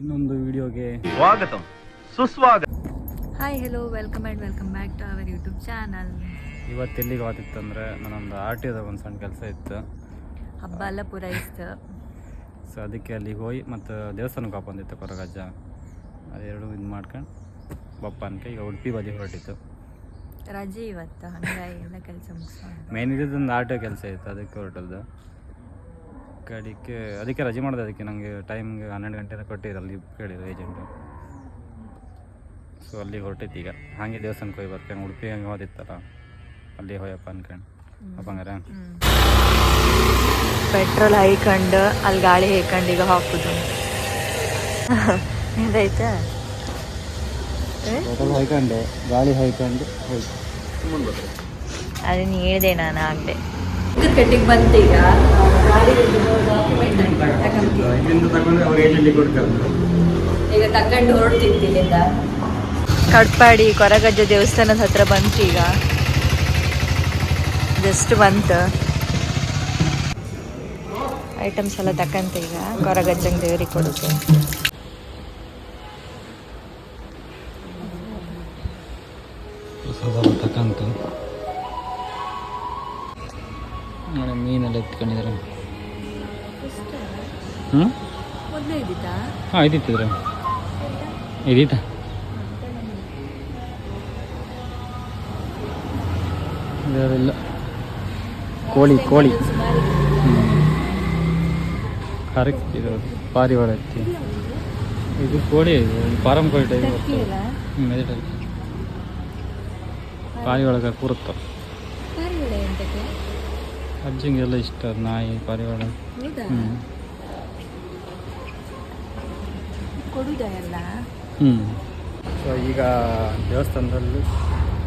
ಇನ್ನೊಂದು ವಿಡಿಯೋಗೆ ಸ್ವಾಗತ. ಸುಸ್ವಾಗತ. Hi hello welcome and welcome back to our YouTube channel ಇವತ್ತು ಎಲ್ಲಿಗೆ ಹೋಗ್ತಿತ್ತಂದ್ರೆ ನಾನೊಂದು ಆರ್ ಟಿ ಒಂದು ಸಣ್ಣ ಕೆಲಸ ಇತ್ತು. ಹಬ್ಬ ಎಲ್ಲ ಪೂರೈಸ್ತು ಸೊ ಅದಕ್ಕೆ ಅಲ್ಲಿಗೆ ಹೋಗಿ ಮತ್ತು ದೇವಸ್ಥಾನಕ್ಕೆ ಬಂದಿತ್ತು ಕೊರಗಜ್ಜ. ಅದೆರಡು ಇದು ಮಾಡ್ಕೊಂಡು ಬಪ್ಪ ಅನ್ಕ ಈಗ ಉಡುಪಿ ಬದಿ ಹೊರಟಿತ್ತು. ರಜೆ ಇವತ್ತು ಹಂಗಾಗಿ ಎಲ್ಲ ಕೆಲಸ ಮುಗಿಸ್ಕೊಂಡು. ಮೇನ್ ಇದ್ದೊಂದು ಆಟೋ ಕೆಲಸ ಇತ್ತು ಅದಕ್ಕೆ ಹೊರಟದ್ದು. ಕಡಿಕೆ ಅದಕ್ಕೆ ರಜೆ ಮಾಡಿದೆ ಅದಕ್ಕೆ ನನಗೆ ಟೈಮ್ಗೆ ಹನ್ನೆರಡು ಗಂಟೆ ಕೊಟ್ಟಿದ್ರು ಅಲ್ಲಿ ಕೇಳಿದ್ರು ಏಜೆಂಟು ಸೊ ಅಲ್ಲಿಗೆ ಹೊರಟೈತಿ ಈಗ. ಹಾಗೆ ದೇವಸ್ಥಾನಕ್ಕೆ ಹೋಗಿ ಬರ್ತೇನೆ. ಉಡುಪಿ ಹಂಗೆ ಹೋದಿತ್ತಲ್ಲ ಅಲ್ಲಿ ಹೋಯಪ್ಪ ಅನ್ಕೊಂಡು. ಅಪ್ಪಂಗಾರ? ಪೆಟ್ರೋಲ್ ಹಾಯ್ಕೊಂಡು ಅಲ್ಲಿ ಗಾಳಿ ಹೇಕೊಂಡು ಈಗ ಹಾಕುದು. ಇದಾಯ್ತಾ ಪೆಟ್ರೋಲ್ ಹಾಯ್ಕೊಂಡು ಗಾಳಿ ಹಾಯ್ಕೊಂಡು ಹೋಯ್ತು ಅದನ್ನ ಹೇಳಿದೆ ನಾನು ಆಗದೆ ಕಟ್ಟಿಗೆ ಬಂತು ಈಗ. ಇಲ್ಲಿಂದ ತಗೊಂಡು ಅವ್ರು ಏಜೆಂಟಿಗೆ ಕೊಡ್ತಾರೆ? ಈಗ ತಗೊಂಡು ಹೊರಡ್ತಿತ್ತು ಇಲ್ಲಿಂದ. ಕಟ್ಪಾಡಿ ಕೊರಗಜ್ಜ ದೇವಸ್ಥಾನದ ಹತ್ರ ಬಂತು ಈಗ. ಜಸ್ಟ್ ಬಂತು. ಐಟಮ್ಸ್ ಎಲ್ಲ ತಕ್ಕಂತ ಈಗ. ಕೊರಗಜ್ಜಂಗೆ ದೇವ್ರಿಗೆ ಕೊಡುತ್ತೆ ತಕ್ಕಂತ. ಮೀನೆಲ್ಲ ಎತ್ಕೊಂಡಿದ್ದಾರೆ. ಹ್ಞೂ ಮೊದಲೇ ಇದ್ದಿತ್ತಾ ಹಾಂ ಇದಿತ್ತಿದ್ರೆ ಇದಿತ್ತ ಇಲ್ಲ ಕೋಳಿ ಕೋಳಿ. ಖಾರಕ್ಕೆ ಇದು. ಪಾರಿವಾಳ ಐತಿ. ಇದು ಕೋಳಿ ಇದು ಫಾರಂ ಕೋಳಿ ಟೈಪ್ ಹ್ಞೂ ಇದೇ ಟೈಪ್ ಪಾರಿವಾಳಗ ಕೂರುತ್ತೆ. ಅಜ್ಜಿಗೆಲ್ಲ ಇಷ್ಟ ನಾಯಿ ಪರಿವಾರ. ಹ್ಞೂ ಎಲ್ಲ? ಹ್ಞೂ ಸೊ ಈಗ ದೇವಸ್ಥಾನದಲ್ಲಿ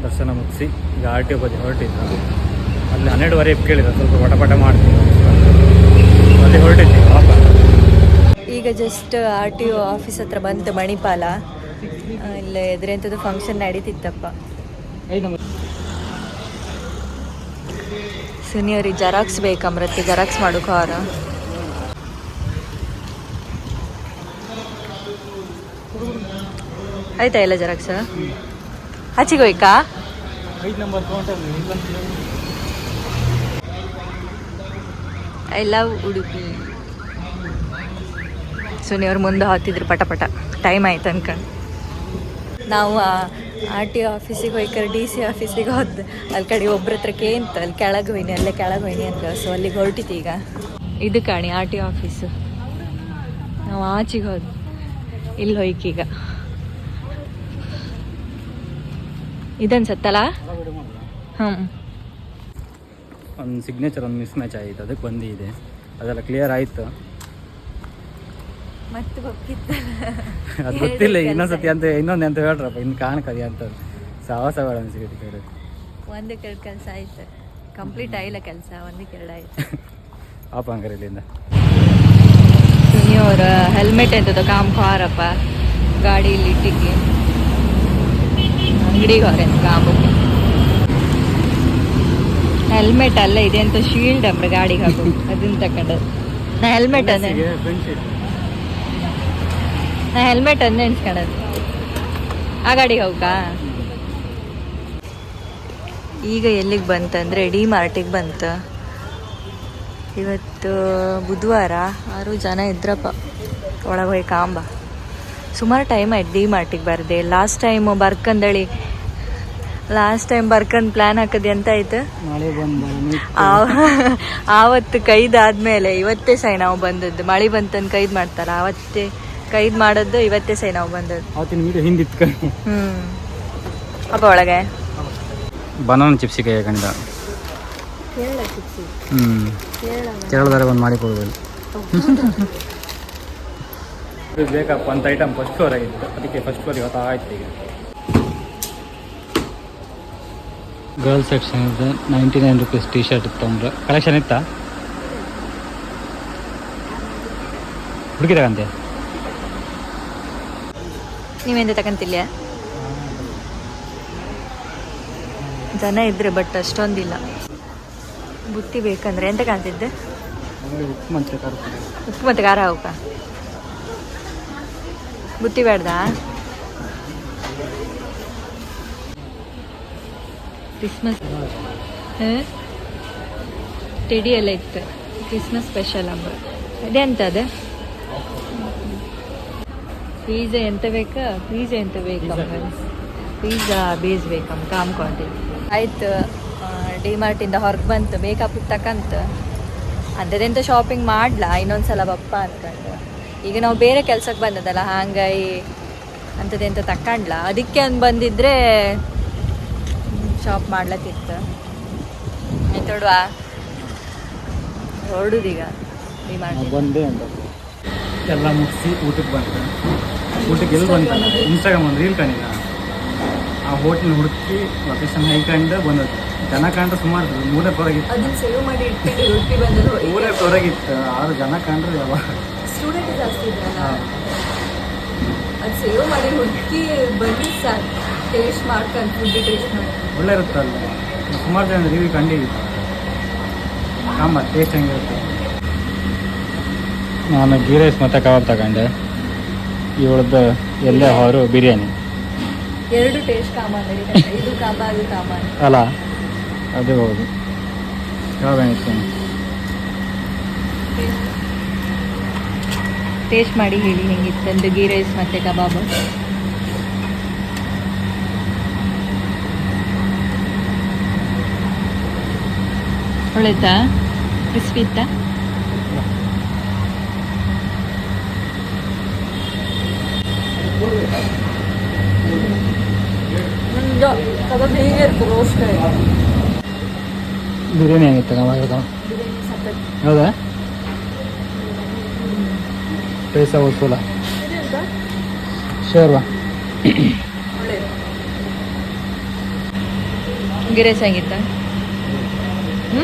ದರ್ಶನ ಮುಗಿಸಿ ಈಗ ಆರ್ ಟಿ ಒ ಬದಿ ಹೊರಟಿದ್ದು ಅಲ್ಲಿ ಹನ್ನೆರಡುವರೆ ಕೇಳಿದ ಸ್ವಲ್ಪ ಪಟಪಟ ಪಟ ಮಾಡ್ತೀನಿ ಅಲ್ಲಿ ಹೊರಟಿದ್ದೆ ವಾಪಸ್ ಈಗ just R T O office ಹತ್ರ ಬಂತು ಮಣಿಪಾಲ. ಇಲ್ಲ ಇಲ್ಲ ಎದುರೆಂಥದ್ದು ಫಂಕ್ಷನ್ ನಡೀತಿತ್ತಪ್ಪ. ಸುನಿಯವ್ರಿಗೆ ಜೆರಾಕ್ಸ್ ಬೇಕಮ್ರತ್ತೆ ಜೆರಾಕ್ಸ್ ಮಾಡೋಕೋ ಅವ್ರ. ಆಯ್ತಾ ಇಲ್ಲ ಜೆರಾಕ್ಸ್ ಹಚ್ಚಿಗೆ ಹೋಯ್ಕಾ? ಐ ಲವ್ ಉಡುಪಿ ಸುನಿಯವ್ರು ಮುಂದೆ ಹಾತಿದ್ರು ಪಟ ಪಟ. ಟೈಮ್ ಆಯ್ತು ಅನ್ಕೊಂಡು ನಾವು ಆರ್ ಟಿ ಆಫೀಸಿಗೆ ಹೋಯ್ಕರ್ ಡಿ ಸಿ ಆಫೀಸಿಗೆ ಹೋದ್ ಅಲ್ಲಿ ಕಡೆ ಒಬ್ರ ಹತ್ರ ಕೇಂತ, ಅಲ್ಲಿ ಕೆಳಗೆ ಹೋಯ್ನಿ ಅಲ್ಲೇ ಕೆಳಗೆ ಹೋಯ್ನಿ ಅಂತ ಸೊ ಅಲ್ಲಿಗೆ ಹೊರಟಿತ್ತು ಈಗ. ಇದು ಕಾಣಿ ಆರ್ ಟಿ ಆಫೀಸು. ನಾವು ಆಚೆಗೆ ಹೋದ್, ಇಲ್ಲಿ ಹೋಯ್ಕೀಗ ಇದನ್ಸತ್ತಲ್ಲ ಹ್ಞೂ ಒಂದು ಸಿಗ್ನೇಚರ್ ಒಂದು ಮಿಸ್ ಮ್ಯಾಚ್ ಆಯಿತು. ಅದಕ್ಕೆ ಬಂದಿದೆ. ಅದೆಲ್ಲ ಕ್ಲಿಯರ್ ಆಯಿತು. ಮತ್ತೆ ಅದು ಗೊತ್ತಿಲ್ಲ ಇನ್ನೊಂದ್ಸತಿ ಅಂತ ಇನ್ನೊಂದು ಅಂತ ಹೇಳ್ರಪ್ಪ ಇನ್ನು ಕಾಣಕದಿ ಅಂತ ಸಾಹಸ ಬೇಡ ಅನ್ಸಿಗೆ ಒಂದಕ್ಕೆ ಎರಡು ಕೆಲಸ ಆಯ್ತು. ಕಂಪ್ಲೀಟ್ ಆಗಿಲ್ಲ ಕೆಲಸ ಒಂದಕ್ಕೆ ಎರಡು ಆಯ್ತು. ಪಾಪ ಹಂಗಾರೆ ಇಲ್ಲಿಂದ. ಹೆಲ್ಮೆಟ್ ಎಂತದ ಕಾಮ್ ಖಾರಪ್ಪ ಗಾಡಿಯಲ್ಲಿ ಇಟ್ಟಿಗೆ ಅಂಗಡಿಗೆ ಹೊರ ಕಾಮಕ್ಕೆ. ಹೆಲ್ಮೆಟ್ ಅಲ್ಲ ಇದೆ ಅಂತ ಶೀಲ್ಡ್ ಅಮ್ರ ಗಾಡಿಗೆ ಹಾಕು ಅದನ್ನ ತಕೊಂಡು ನಾ ಹೆಲ್ಮೆಟ್ ಅಂದೆ ನಾ ಹೆಲ್ಮೆಟ್ ಅನ್ನ ಎಣಿಸ್ಕೊಳ್ಳೋದು ಆ ಗಾಡಿಗೆ ಹೋಗಾ ಈಗ ಎಲ್ಲಿಗೆ ಬಂತಂದರೆ ಡಿ ಮಾರ್ಟಿಗೆ ಬಂತ. ಇವತ್ತು ಬುಧವಾರ ಆರು ಜನ ಇದ್ರಪ್ಪ. ಒಳಗೆ ಹೋಗಿ ಕಾಂಬ. ಸುಮಾರು ಟೈಮ್ ಆಯ್ತು ಡಿ ಮಾರ್ಟಿಗೆ ಬರ್ದೆ. ಲಾಸ್ಟ್ ಟೈಮ್ ಬರ್ಕಂದಳಿ. ಲಾಸ್ಟ್ ಟೈಮ್ ಬರ್ಕಂದು ಪ್ಲ್ಯಾನ್ ಹಾಕದೆ ಅಂತ ಆಯ್ತು? ಆವತ್ತು ಕೈದಾದ್ಮೇಲೆ ಇವತ್ತೇ ಸೈ ನಾವು ಬಂದದ್ದು. ಮಳೆ ಬಂತಂದು ಕೈದ್ ಮಾಡ್ತಾರ. ಆವತ್ತೇ ಕೈದ್ ಮಾಡದ್ದು ಇವತ್ತೇ ಸೈ ನಾವು ಬಂದದ್ದು. ಅವತ್ತಿನ ವೀಡಿಯೋ ಹಿಂದಿತ್ತು ಹ್ಮ್. ಅಪ್ಪ ಒಳಗೆ. ಬನಾನ ಚಿಪ್ಸಿ ಕಂಡ ಹ್ಞೂ ಕೇರಳದಾಗ ಒಂದು ಮಾಡಿ ಕೊಡ್ಬೋದು ಇದು ಬೇಕಪ್ಪ ಅಂತ ಐಟಮ್ ಫಸ್ಟ್ ಫ್ಲೋರ್ ಆಗಿತ್ತು. ಅದಕ್ಕೆ ಫಸ್ಟ್ ಫ್ಲೋರ್ ಇವತ್ತು ಆಯ್ತು ಈಗ. ಗರ್ಲ್ಸ್ ಸೆಕ್ಷನ್ ಇದೆ. Ninety nine rupees T shirt ಇತ್ತು ಅಂದ್ರೆ. ಕಲೆಕ್ಷನ್ ಇತ್ತಾ? ಹುಡುಗಿರಂತೆ ನೀವೆಂತ ತಗೊಂತಿಲ್ಲ ಜನ ಇದ್ರೆ ಬಟ್ ಅಷ್ಟೊಂದಿಲ್ಲ. ಬುತ್ತಿ ಬೇಕಂದ್ರೆ ಎಂತ ಕಾಣ್ತಿದ್ದೆ ಉಪ್ಪು ಮತ್ತೆ ಖಾರ ಅವಕ್ಕ ಬುತ್ತಿ ಬೇಡ್ದಾ? ಕ್ರಿಸ್ಮಸ್ ಟೆಡಿ ಎಲ್ಲ ಇತ್ತು. ಕ್ರಿಸ್ಮಸ್ ಸ್ಪೆಷಲ್ ಹಬ್ಬ. ಅಂತ ಅದು ಪೀಝಾ ಎಂತ ಬೇಕಾ? ಪೀಝಾ ಎಂತ ಬೇಕಾ ಪೀಝಾ ಬೇಸ್ ಬೇಕಮ್ಮ ಕಾಮ್ಕೊಂಡಿ ಆಯ್ತು. ಡಿ ಮಾರ್ಟಿಂದ ಹೊರಗೆ ಬಂತು. ಮೇಕಪ್ ತಕ್ಕಂತ ಅಂಥದ್ದೆಂತ ಶಾಪಿಂಗ್ ಮಾಡ್ಲಾ? ಇನ್ನೊಂದ್ಸಲ ಬಪ್ಪ ಅನ್ಕೊಂಡು. ಈಗ ನಾವು ಬೇರೆ ಕೆಲ್ಸಕ್ಕೆ ಬಂದದಲ್ಲ ಹಾಂಗಾಗಿ ಅಂಥದ್ದೆಂತ ತಕ್ಕಂಡ್ಲ ಅದಕ್ಕೆ ಒಂದು ಬಂದಿದ್ರೆ ಶಾಪ್ ಮಾಡ್ಲತ್ತಿತ್ತು. ಆಯ್ತೋಡ್ವಾ ಹೊರಡುದೀಗ ಡಿಮಾರ್ಟ್ ಬಂದೆ ಅಂತ ಎಲ್ಲ ಮುಗಿಸಿ ಊಟಕ್ಕೆ ಬಂದೆ ಊಟಕ್ಕೆ ಎಲ್ಲಿ ಬಂದ ಇನ್ಸ್ಟಾಗ್ರಾಮ್ ಒಂದು ರೀಲ್ ಕಂಡಿದ್ದ ಆ ಹೋಟ್ಲ್ ಹುಡುಕಿ ಲೊಕೇಶನ್ ಹೈಕಂಡು ಬಂದದ್ದು. ಜನ ಕಂಡ್ರೆ ಸುಮಾರು. ಮೂರೇ ಹೊರಗಿತ್ತು ಅದನ್ನ ಸೇವ್ ಮಾಡಿ ಇಟ್ಕೊಂಡು ಉಡುಪಿ ಬಂದದ್ದು ಮೂರೇ ಹೊರಗಿತ್ತು ಆರು ಜನ ಕಂಡ್ರೆ ಯಾವ ಸ್ಟೂಡೆಂಟ್ ಜಾಸ್ತಿ ಇದ್ರಲ್ಲ. ಅದು ಸೇವ್ ಮಾಡಿ ಹುಡುಕಿ ಬಂದು ಸಾಕು. ಟೇಸ್ಟ್ ಮಾಡ್ಕೊಂಡು ಫುಡ್ ಟೇಸ್ಟ್ ಒಳ್ಳೆ ಇರುತ್ತಲ್ಲ. ಸುಮಾರು ಜನ ರಿವ್ಯೂ ಕಂಡಿದ್ದೀವಿ. ಆಮ ಟೇಸ್ಟ್ ಹೆಂಗಿರುತ್ತೆ? ನಾನು ಗೀ ರೈಸ್ ಮತ್ತು ಕಬಾಬ್ ತಗೊಂಡೆ. ಇವಳದ್ದು ಎಲ್ಲ ಹೊರು ಬಿರಿಯಾನಿ. ಎರಡು ಟೇಸ್ಟ್ ಕಾಮನ್ ಇದು ಕಾಮ ಅದು ಕಾಮನ್ ಅಲ್ಲ ಅದು ಹೌದು. ಯಾವ ಟೇಸ್ಟ್ ಮಾಡಿ ಹೇಳಿ ಹೆಂಗಿತ್ತು ಒಂದು ಗೀ ರೈಸ್ ಮತ್ತೆ ಕಬಾಬ್. ಒಳ್ಳೆತಾ ಕ್ರಿಸ್ಪಿ ಇತ್ತಾ? ಕಬಾಬ್ ಹೇಗೆ ಇರ್ತದೆ ರೋಸ್ಟ್ ಬಿರಿಯಾನಿ ಹೆಂಗಿತ್ತು ನಮ್ಮ ಹೌದಾ? ಪೈಸಾ ವಸೂಲ ಶೇರ್ವಾ. ಗೀ ರೈಸ್ ಹೆಂಗಿತ್ತ ಹ್ಞೂ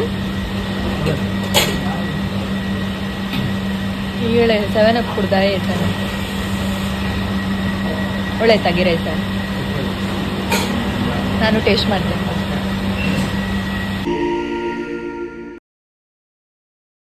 ಹೇಳೆ ಸೆವೆನ್ ಅಪ್ ಕುಡ್ದ ಒಳ್ಳೆ ಒಳ್ಳೆತಾ ಗೀ ರೈಸ್ ನಾನು ಟೇಸ್ಟ್ ಮಾಡ್ತೇನೆ.